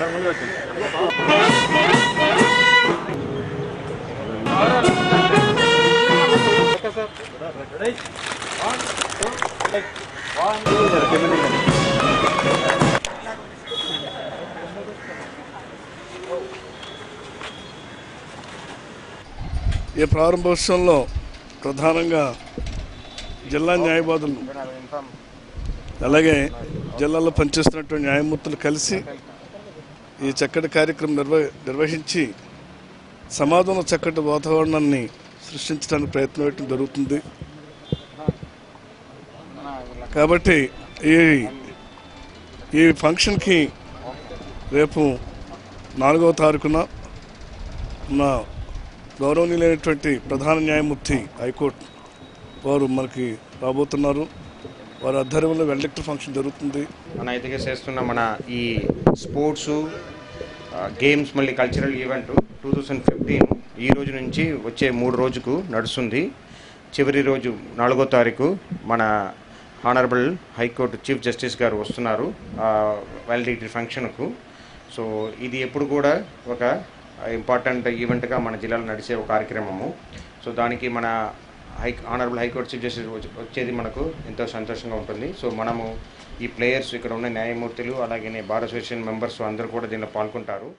ఈ ప్రారంభోత్సవంలో ప్రధానంగా జిల్లా న్యాయవాదులు అలాగే జిల్లాలో పనిచేస్తున్నటువంటి న్యాయమూర్తులు కలిసి ఈ చక్కటి కార్యక్రమం నిర్వ నిర్వహించి సమాజంలో చక్కటి వాతావరణాన్ని సృష్టించడానికి ప్రయత్నం చేయడం జరుగుతుంది. కాబట్టి ఈ ఈ ఫంక్షన్కి రేపు నాలుగవ తారీఖున ఉన్న గౌరవనీయులైనటువంటి ప్రధాన న్యాయమూర్తి హైకోర్టు వారు మనకి రాబోతున్నారు. వారి ఆధ్వర్యంలో వెల్డెక్టర్ ఫంక్షన్ జరుగుతుంది. అనాయితీగా చేస్తున్న మన ఈ స్పోర్ట్స్ గేమ్స్ మళ్ళీ cultural event two thousand fifteen ఈ రోజు నుంచి వచ్చే మూడు రోజుకు నడుస్తుంది. చివరి రోజు నాలుగో తారీఖు మన హానరబుల్ హైకోర్టు చీఫ్ జస్టిస్ గారు వస్తున్నారు వ్యాలిడిటీ ఫంక్షన్కు సో ఇది ఎప్పుడు కూడా ఒక ఇంపార్టెంట్ ఈవెంట్గా మన జిల్లాలో నడిచే ఒక కార్యక్రమము. సో దానికి మన high honourable high court chief justice వచ్చేది మనకు ఎంతో సంతోషంగా ఉంటుంది. సో మనము ఈ ప్లేయర్స్ ఇక్కడ ఉన్న న్యాయమూర్తులు అలాగే బార్ అసోసియేషన్ మెంబర్స్ అందరూ కూడా దీనిలో పాల్గొంటారు.